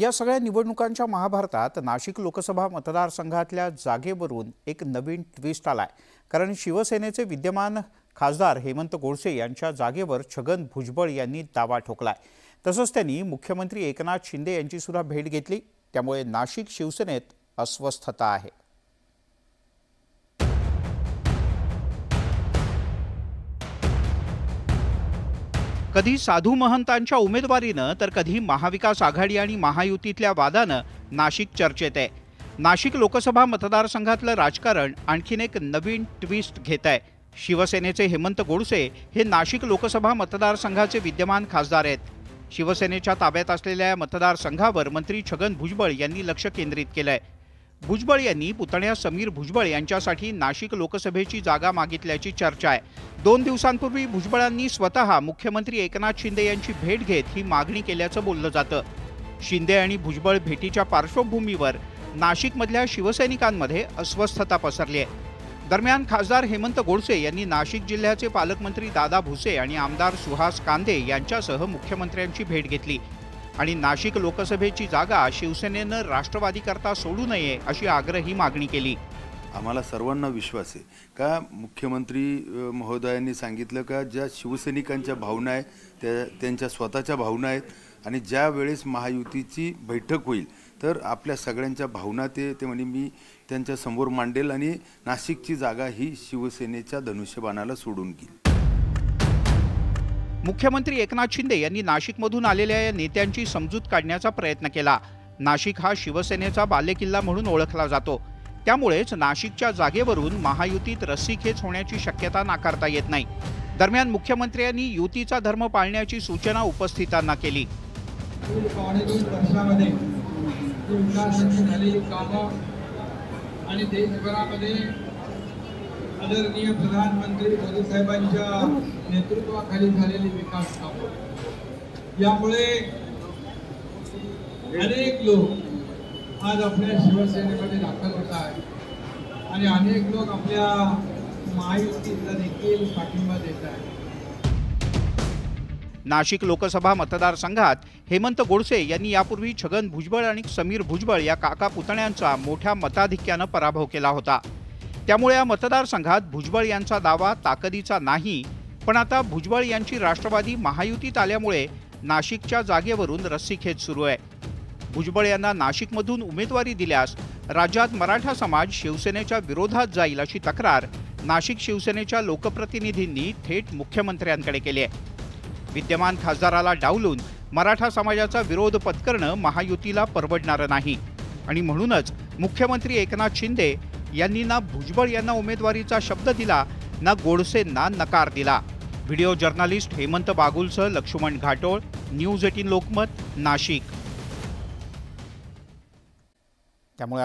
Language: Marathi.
या सगळ्या निवडणुकांच्या महाभारतात नाशिक लोकसभा मतदारसंघातल्या जागेवरून एक नवीन ट्विस्ट आलाय. कारण शिवसेनेचे विद्यमान खासदार हेमंत गोडसे यांच्या जागेवर छगन भुजबळ यांनी दावा ठोकलाय. तसंच त्यांनी मुख्यमंत्री एकनाथ शिंदे यांची सुद्धा भेट घेतली. त्यामुळे नाशिक शिवसेनेत अस्वस्थता आहे. कधी साधू महंतांच्या उमेदवारीनं तर कधी महाविकास आघाडी आणि महायुतीतल्या वादानं नाशिक चर्चेत आहे. नाशिक लोकसभा मतदारसंघातलं राजकारण आणखीन एक नवीन ट्विस्ट घेत आहे शिवसेनेचे हेमंत गोडसे हे नाशिक लोकसभा मतदारसंघाचे विद्यमान खासदार आहेत. शिवसेनेच्या ताब्यात असलेल्या या मतदारसंघावर मंत्री छगन भुजबळ यांनी लक्ष केंद्रित केलं आहे भुजबळ यांनी पुतण्या समीर भुजबळ यांच्यासाठी नाशिक लोकसभेची जागा मागितल्याची चर्चा आहे. दोन दिवसांपूर्वी भुजबळांनी स्वतः मुख्यमंत्री एकनाथ शिंदे यांची भेट घेत ही मागणी केल्याचं बोललं जातं. शिंदे आणि भुजबळ भेटीच्या पार्श्वभूमीवर नाशिकमधल्या शिवसैनिकांमध्ये अस्वस्थता पसरली आहे. दरम्यान खासदार हेमंत गोडसे यांनी नाशिक जिल्ह्याचे पालकमंत्री दादा भुसे आणि आमदार सुहास कांदे यांच्यासह मुख्यमंत्र्यांची भेट घेतली. आणि नाशिक लोकसभेची जागा शिवसेनेनं राष्ट्रवादीकरता सोडू नये अशी आग्रही मागणी केली. आम्हाला सर्वांना विश्वास आहे. का मुख्यमंत्री महोदयांनी सांगितलं का ज्या शिवसैनिकांच्या भावना आहेत त्या त्यांच्या स्वतःच्या भावना आहेत आणि ज्या वेळेस महायुतीची बैठक होईल तर आपल्या सगळ्यांच्या भावना ते ते म्हणे मी त्यांच्यासमोर मांडेल आणि नाशिकची जागा ही शिवसेनेच्या धनुष्यबाणाला सोडून घेईल. मुख्यमंत्री एकनाथ शिंदे यांनी नाशिकमधून आलेल्या या नेत्यांची समजूत काढण्याचा प्रयत्न केला. नाशिक हा शिवसेनेचा बालेकिल्ला म्हणून ओळखला जातो. त्यामुळेच नाशिकच्या जागेवरून महायुतीत रस्सीखेच होण्याची शक्यता नाकारता येत नाही. दरम्यान मुख्यमंत्र्यांनी युतीचा धर्म पाळण्याची सूचना उपस्थितांना केली. वर्षामध्ये आदरणीय प्रधानमंत्री मोदी साहेबांच्या नेतृत्वाखाली झालेली विकास कामं. यामुळे अनेक लोक आज आपल्या शिवसेनेमध्ये दाखल होत आहेत. आणि अनेक लोक आपल्या महायुतीचा देखील पाठिंबा देत आहेत. नाशिक लोकसभा मतदारसंघात हेमंत गोडसे यांनी यापूर्वी छगन भुजबळ आणि समीर भुजबळ या काका पुतण्यांचा मोठ्या मताधिक्यानं पराभव केला होता. त्यामुळे या मतदारसंघात भुजबळ यांचा दावा ताकदीचा नाही पण आता भुजबळ यांची राष्ट्रवादी महायुतीत आल्यामुळे नाशिकच्या जागेवरून रस्सीखेच सुरू आहे. भुजबळ यांना नाशिकमधून उमेदवारी दिल्यास राज्यात मराठा समाज शिवसेनेच्या विरोधात जाईल अशी तक्रार नाशिक शिवसेनेच्या लोकप्रतिनिधींनी थेट मुख्यमंत्र्यांकडे केली आहे. विद्यमान खासदाराला डावलून मराठा समाजाचा विरोध पत्करणं महायुतीला परवडणारं नाही आणि म्हणूनच मुख्यमंत्री एकनाथ शिंदे यांनी ना भुजबळ यांना उमेदवारीचा शब्द दिला ना गोडसेंना नकार दिला. व्हिडिओ जर्नलिस्ट हेमंत बागुलसह लक्ष्मण घाटोळ न्यूज एटीन लोकमत नाशिक. त्यामुळे